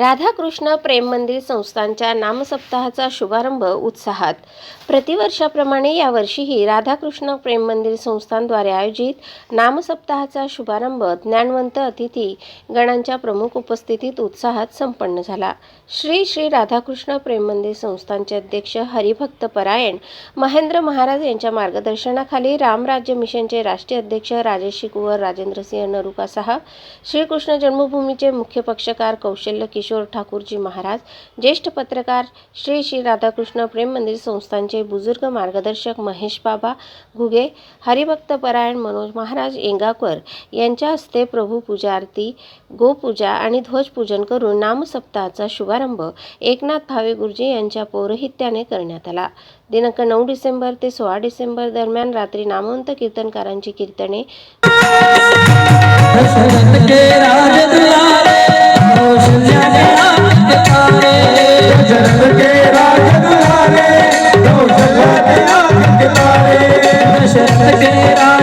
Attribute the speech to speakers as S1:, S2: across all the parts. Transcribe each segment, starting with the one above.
S1: राधाकृष्ण प्रेम मंदिर संस्थांच्या नामसप्ताहाचा शुभारंभ उत्साहात. प्रतिवर्षाप्रमाणे यावर्षीही राधाकृष्ण प्रेम मंदिर संस्थांद्वारे आयोजित नामसप्ताहाचा शुभारंभ ज्ञानवंत अतिथी गणांच्या प्रमुख उपस्थितीत उत्साहात संपन्न झाला. श्री श्री राधाकृष्ण प्रेम मंदिर संस्थांचे अध्यक्ष हरिभक्त परायण महेंद्र महाराज यांच्या मार्गदर्शनाखाली रामराज्य मिशनचे राष्ट्रीय अध्यक्ष राजेश कुंवर राजेंद्रसिंह नरुका श्रीकृष्ण जन्मभूमीचे मुख्य पक्षकार कौशल्य किशोर ठाकूरजी महाराज ज्येष्ठ पत्रकार श्री श्री राधाकृष्ण प्रेम मंदिर संस्थांचे बुजुर्ग मार्गदर्शक महेश बाबा घुगे हरिभक्त परायण मनोज महाराज येंगाकर यांच्या हस्ते प्रभू पूजा आरती गोपूजा आणि ध्वजपूजन करून नामसप्ताहाचा शुभारंभ एकनाथ भावे गुरुजी यांच्या पौरोहित्याने करण्यात आला. दिनांक नऊ डिसेंबर ते सोळा डिसेंबर दरम्यान रात्री नामवंत कीर्तनकारांची कीर्तने
S2: শেষ গেরা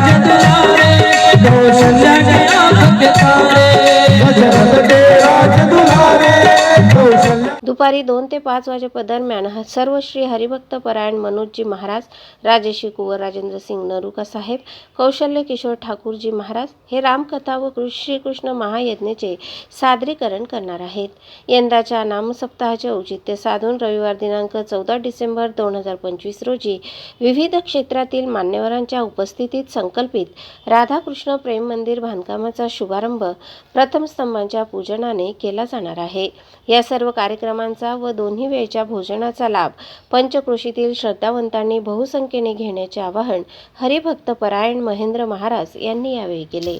S1: दुपारी दोन ते पाच वाजेदरम्यान सर्व श्री हरिभक्त परायण मनोजजी महाराज राजेशी कुंवर राजेंद्र सिंग नरुका साहेब कौशल्य किशोर ठाकूरजी महाराज हे रामकथा व श्रीकृष्ण महायज्ञेचे सादरीकरण करणार आहेत. यंदाच्या नामसप्ताहाचे औचित्य साधून रविवार दिनांक चौदा डिसेंबर दोन हजार पंचवीस रोजी विविध क्षेत्रातील मान्यवरांच्या उपस्थितीत संकल्पित राधाकृष्ण प्रेम मंदिर बांधकामाचा शुभारंभ प्रथम स्तंभांच्या पूजनाने केला जाणार आहे. या सर्व कार्यक्रम कार्यक्रमांचा व दोन्ही वेळच्या भोजनाचा लाभ. पंचक्रोशीतील श्रद्धावंतांनी बहुसंख्येने घेण्याचे आवाहन हरिभक्त परायण महेंद्र महाराज यांनी यावेळी केले.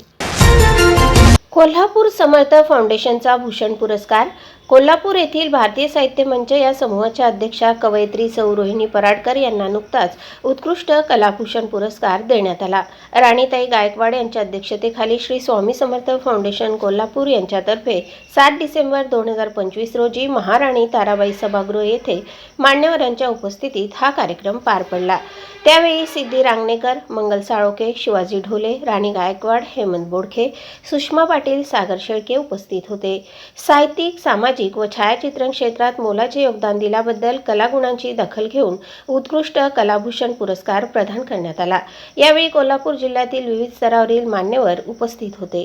S1: कोल्हापूर समर्थ फाउंडेशनचा भूषण पुरस्कार कोल्हापूर येथील भारतीय साहित्य मंच या समूहाच्या अध्यक्षा कवयित्री सौ रोहिणी पराडकर यांना नुकताच उत्कृष्ट कलाभूषण पुरस्कार देण्यात आला. राणीताई गायकवाड यांच्या अध्यक्षतेखाली श्री स्वामी समर्थ फाउंडेशन कोल्हापूर यांच्यातर्फे सात डिसेंबर दोन हजार पंचवीस रोजी महाराणी ताराबाई सभागृह येथे मान्यवरांच्या उपस्थितीत हा कार्यक्रम पार पडला. त्यावेळी सिद्धी रांगणेकर मंगल साळोके शिवाजी ढोले राणी गायकवाड हेमंत बोडखे सुषमा पाटील सागर शेळके उपस्थित होते. साहित्यिक सामाजिक सामाजिक व छायाचित्रण क्षेत्रात मोलाचे योगदान दिल्याबद्दल कलागुणांची दखल घेऊन उत्कृष्ट कलाभूषण पुरस्कार प्रदान करण्यात आला. यावेळी कोल्हापूर जिल्ह्यातील विविध स्तरावरील मान्यवर उपस्थित होते.